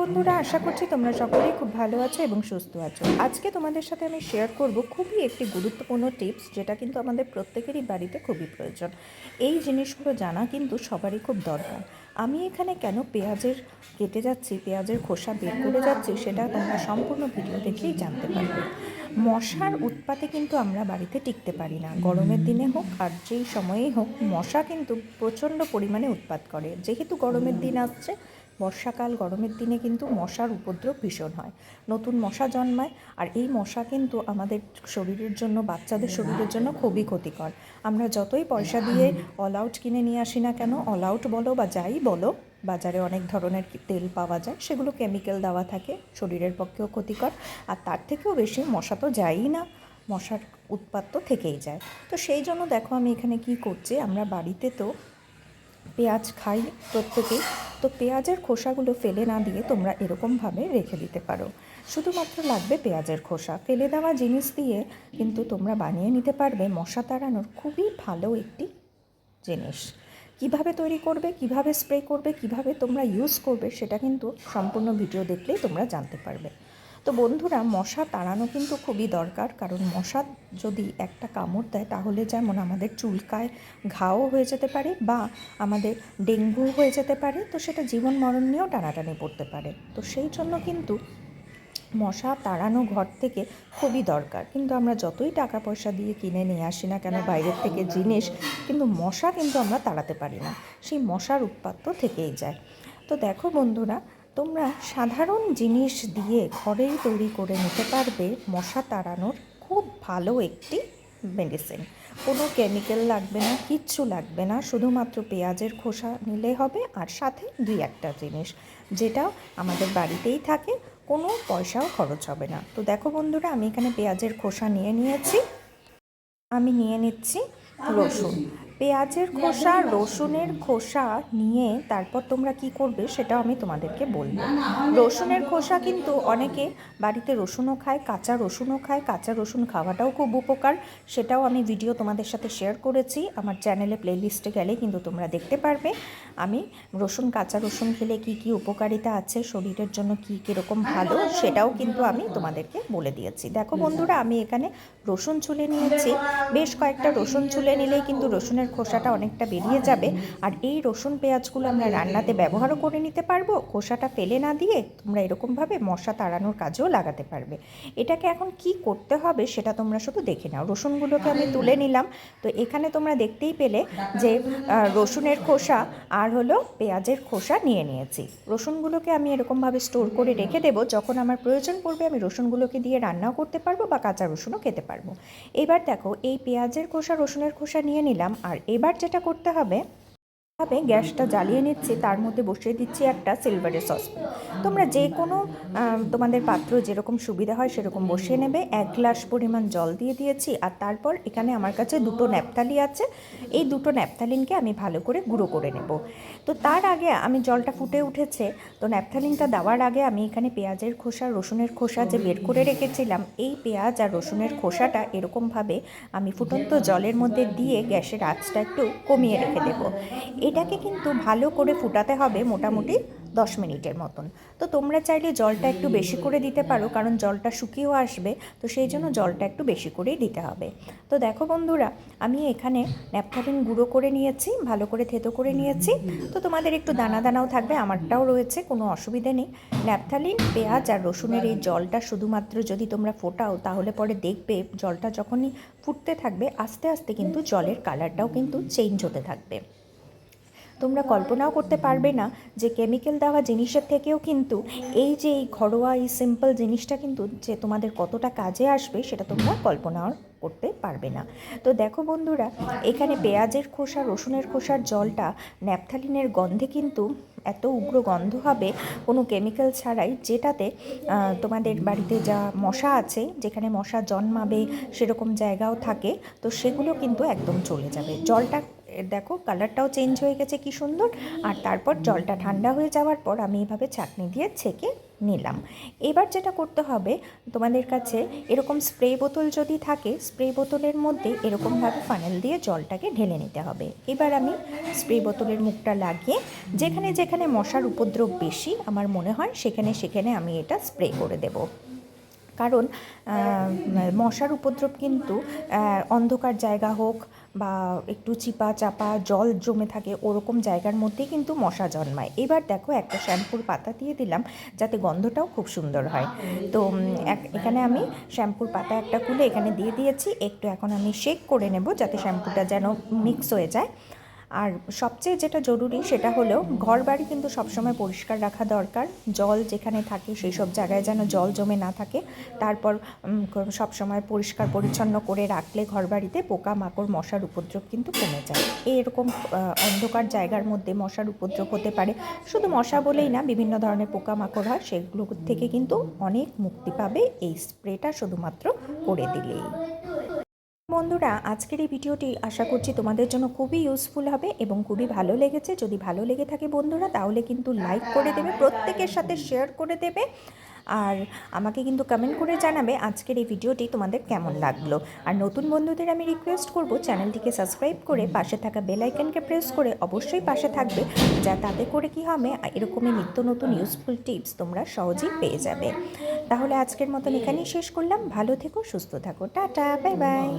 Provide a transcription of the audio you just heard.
বন্ধুরা, আশা করছি তোমরা সকলেই খুব ভালো আছো এবং সুস্থ আছো। আজকে তোমাদের সাথে আমি শেয়ার করব খুবই একটি গুরুত্বপূর্ণ টিপস যেটা কিন্তু আমাদের প্রত্যেকেরই বাড়িতে খুবই প্রয়োজন। এই জিনিসগুলো জানা কিন্তু সবারই খুব দরকার। আমি এখানে কেন পেঁয়াজের কেটে যাচ্ছি, পেঁয়াজের খোসা বের করে যাচ্ছি, সেটা তোমরা সম্পূর্ণ ভিডিও দেখেই জানতে পারবে। মশার উৎপাতে কিন্তু আমরা বাড়িতে টিকতে পারি না। গরমের দিনে হোক আর যেই সময়েই হোক, মশা কিন্তু প্রচণ্ড পরিমাণে উৎপাত করে। যেহেতু গরমের দিন আসছে বর্ষাকাল গরমের দিনে কিন্তু মশার উপদ্রব ভীষণ হয়। নতুন মশা জন্মায় আর এই মশা কিন্তু আমাদের শরীরের জন্য, বাচ্চাদের শরীরের জন্য খুবই ক্ষতিকর। আমরা যতই পয়সা দিয়ে অল আউট কিনে নিয়ে আসি না কেন অল আউট বলো বা যাই বলো, বাজারে অনেক ধরনের তেল পাওয়া যায়, সেগুলো কেমিক্যাল দেওয়া থাকে, শরীরের পক্ষেও ক্ষতিকর। আর তার থেকেও বেশি মশা তো যায়ই না, মশার উৎপাত তো থেকেই যায়। তো সেই জন্য দেখো আমি এখানে কি করছি, আমরা বাড়িতে তো পেঁয়াজ খাই প্রত্যেকেই। তো পেঁয়াজের খোসাগুলো ফেলে না দিয়ে তোমরা এরকমভাবে রেখে দিতে পারো। শুধুমাত্র লাগবে পেঁয়াজের খোসা। ফেলে দেওয়া জিনিস দিয়ে কিন্তু তোমরা বানিয়ে নিতে পারবে। মশা তাড়ানোর খুবই ভালো একটি জিনিস। কীভাবে তৈরি করবে, কীভাবে স্প্রে করবে, কীভাবে তোমরা ইউজ করবে সেটা কিন্তু সম্পূর্ণ ভিডিও দেখলেই তোমরা জানতে পারবে। তো বন্ধুরা, মশা তাড়ানো কিন্তু খুবই দরকার। কারণ মশা যদি একটা কামড় দেয়, তাহলে যেমন আমাদের চুলকায় ঘাও হয়ে যেতে পারে বা আমাদের ডেঙ্গু হয়ে যেতে পারে, তো সেটা জীবন মরণ নিয়েও টানাটানি পড়তে পারে। তো সেই জন্য কিন্তু মশা তাড়ানো ঘর থেকে খুবই দরকার। কিন্তু আমরা যতই টাকা পয়সা দিয়ে কিনে নিয়ে আসি না কেন, বাইরের থেকে জিনিস, কিন্তু মশা কিন্তু আমরা তাড়াতে পারি না। সেই মশার উৎপাত তো থেকেই যায়। তো দেখো বন্ধুরা তোমরা সাধারণ জিনিস দিয়ে ঘরেই তৈরি করে নিতে পারবে মশা তাড়ানোর খুব ভালো একটি মেডিসিন কোনো কেমিক্যাল লাগবে না, কিচ্ছু লাগবে না, শুধুমাত্র পেঁয়াজের খোসা নিলে হবে আর সাথে দুই একটা জিনিস, যেটা আমাদের বাড়িতেই থাকে, কোনো পয়সাও খরচ হবে না। তো দেখো বন্ধুরা, আমি এখানে পেঁয়াজের খোসা নিয়ে নিয়েছি। আমি নিয়ে নিচ্ছি রসুন। পেঁয়াজের খোসা, রসুনের খোসা নিয়ে তারপর তোমরা কি করবে সেটাও আমি তোমাদেরকে বলব। রসুনের খোসা কিন্তু অনেকে বাড়িতে রসুনও খায়, কাঁচা রসুনও খায়। কাঁচা রসুন খাওয়াটাও খুব উপকার। সেটাও আমি ভিডিও তোমাদের সাথে শেয়ার করেছি। আমার চ্যানেলে প্লেলিস্টে গেলে কিন্তু তোমরা দেখতে পারবে। আমি রসুন, কাঁচা রসুন খেলে কি কি উপকারিতা আছে, শরীরের জন্য কি কীরকম ভালো সেটাও কিন্তু আমি তোমাদেরকে বলে দিয়েছি। দেখো বন্ধুরা, আমি এখানে রসুন চুলে নিয়েছি। বেশ কয়েকটা রসুন চুলে নিলেই কিন্তু রসুনের খোসাটা অনেকটা বেরিয়ে যাবে। আর এই রসুন পেঁয়াজগুলো আমরা রান্নাতে ব্যবহারও করে নিতে পারব। খোসাটা ফেলে না দিয়ে তোমরা এরকমভাবে মশা তাড়ানোর কাজেও লাগাতে পারবে। এটাকে এখন কি করতে হবে সেটা তোমরা শুধু দেখে নাও। রসুনগুলোকে আমি তুলে নিলাম। তো এখানে তোমরা দেখতেই পেলে যে রসুনের খোসা আর হলো পেঁয়াজের খোসা নিয়ে নিয়েছি। রসুনগুলোকে আমি এরকমভাবে স্টোর করে রেখে দেবো। যখন আমার প্রয়োজন পড়বে আমি রসুনগুলোকে দিয়ে রান্নাও করতে পারব বা কাঁচা রসুনও খেতে পারব। এবার দেখো, এই পেঁয়াজের খোসা, রসুনের খোসা নিয়ে নিলাম। আর এবার যেটা করতে হবে ভাবে গ্যাসটা জ্বালিয়ে নিচ্ছি, তার মধ্যে বসিয়ে দিচ্ছি একটা সিলভারের সসপ্যান তোমরা যে কোনো তোমাদের পাত্র যেরকম সুবিধা হয় সেরকম বসিয়ে নেবে। এক গ্লাস পরিমাণ জল দিয়ে দিয়েছি আর তারপর এখানে আমার কাছে দুটো ন্যাপথালি আছে। এই দুটো ন্যাপথালিনকে আমি ভালো করে গুঁড়ো করে নেব। তো তার আগে আমি জলটা ফুটে উঠেছে। তো ন্যাপথালিনটা দেওয়ার আগে আমি এখানে পেঁয়াজের খোসা, রসুনের খোসা যে বের করে রেখেছিলাম, এই পেঁয়াজ আর রসুনের খোসাটা এরকমভাবে আমি ফুটন্ত জলের মধ্যে দিয়ে গ্যাসের আঁচটা একটু কমিয়ে রেখে দেবো। এটাকে কিন্তু ভালো করে ফুটাতে হবে মোটামুটি দশ মিনিটের মতন। তো তোমরা চাইলে জলটা একটু বেশি করে দিতে পারো, কারণ জলটা শুকিয়েও আসবে, তো সেই জন্য জলটা একটু বেশি করেই দিতে হবে। তো দেখো বন্ধুরা, আমি এখানে ন্যাপথালিন গুঁড়ো করে নিয়েছি, ভালো করে থেতো করে নিয়েছি। তো তোমাদের একটু দানা দানাও থাকবে, আমারটাও রয়েছে, কোনো অসুবিধে নেই। ন্যাপথালিন পেঁয়াজ আর রসুনের এই জলটা শুধুমাত্র যদি তোমরা ফোটাও, তাহলে পরে দেখবে জলটা যখনই ফুটতে থাকবে, আস্তে আস্তে কিন্তু জলের কালারটাও কিন্তু চেঞ্জ হতে থাকবে। তোমরা কল্পনাও করতে পারবে না যে কেমিক্যাল দেওয়া জিনিসের থেকেও কিন্তু এই যে এই ঘরোয়া, এই সিম্পল জিনিসটা কিন্তু যে তোমাদের কতটা কাজে আসবে সেটা তোমরা কল্পনাও করতে পারবে না। তো দেখো বন্ধুরা, এখানে পেঁয়াজের খোসা, রসুনের খোসার জলটা ন্যাপথালিনের গন্ধে কিন্তু এত উগ্র গন্ধ হবে, কোনো কেমিক্যাল ছাড়াই যেটাতে তোমাদের বাড়িতে যা মশা আছে, যেখানে মশা জন্মাবে সেরকম জায়গাও থাকে, তো সেগুলো কিন্তু একদম চলে যাবে। জলটা দেখো কালারটাও চেঞ্জ হয়ে গেছে, কি সুন্দর। আর তারপর জলটা ঠান্ডা হয়ে যাওয়ার পর আমি এভাবে চাটনি দিয়ে ছেঁকে নিলাম। এবার যেটা করতে হবে, তোমাদের কাছে এরকম স্প্রে বোতল যদি থাকে, স্প্রে বোতলের মধ্যে এরকমভাবে ফানেল দিয়ে জলটাকে ঢেলে নিতে হবে। এবার আমি স্প্রে বোতলের মুখটা লাগিয়ে, যেখানে যেখানে মশার উপদ্রব বেশি আমার মনে হয়, সেখানে সেখানে আমি এটা স্প্রে করে দেবো। কারণ মশার উপদ্রব কিন্তু অন্ধকার জায়গা হোক বা একটু চিপা চাপা জল জমে থাকে, ওরকম জায়গার মধ্যেই কিন্তু মশা জন্মায়। এবার দেখো একটা শ্যাম্পুর পাতা দিয়ে দিলাম, যাতে গন্ধটাও খুব সুন্দর হয়। তো এখানে আমি শ্যাম্পুর পাতা একটা খুলে এখানে দিয়ে দিয়েছি। একটু এখন আমি শেক করে নেব, যাতে শ্যাম্পুটা যেন মিক্স হয়ে যায়। আর সবচেয়ে যেটা জরুরি সেটা হলো ঘর বাড়ি কিন্তু সবসময় পরিষ্কার রাখা দরকার। জল যেখানে থাকে সেই সব জায়গায় যেন জল জমে না থাকে। তারপর সবসময় পরিষ্কার পরিচ্ছন্ন করে রাখলে ঘর বাড়িতে পোকা মাকড় মশার উপদ্রব কিন্তু কমে যায়। এরকম অন্ধকার জায়গার মধ্যে মশার উপদ্রব হতে পারে। শুধু মশা বলেই না, বিভিন্ন ধরনের পোকা মাকড় হয়, সেগুলো থেকে কিন্তু অনেক মুক্তি পাবে এই স্প্রেটা শুধুমাত্র করে দিলেই। বন্ধুরা, আজকের এই ভিডিওটি আশা করছি তোমাদের জন্য খুবই ইউজফুল হবে এবং খুবই ভালো লেগেছে। যদি ভালো লেগে থাকে বন্ধুরা, তাহলে কিন্তু লাইক করে দেবে, প্রত্যেকের সাথে শেয়ার করে দেবে। আর আমাকে কিন্তু কমেন্ট করে জানাবে আজকের এই ভিডিওটি তোমাদের কেমন লাগল। আর নতুন বন্ধুদের আমি রিকোয়েস্ট করব, চ্যানেলটিকে সাবস্ক্রাইব করে পাশে থাকা বেল আইকনকে প্রেস করে অবশ্যই পাশে থাকবে, যা তাতে করে কি হবে, এরকমই নিত্য নতুন ইউজফুল টিপস তোমরা সহজেই পেয়ে যাবে। তাহলে আজকের মতন এখানেই শেষ করলাম। ভালো থেকো সুস্থ থাকো। Tata bye bye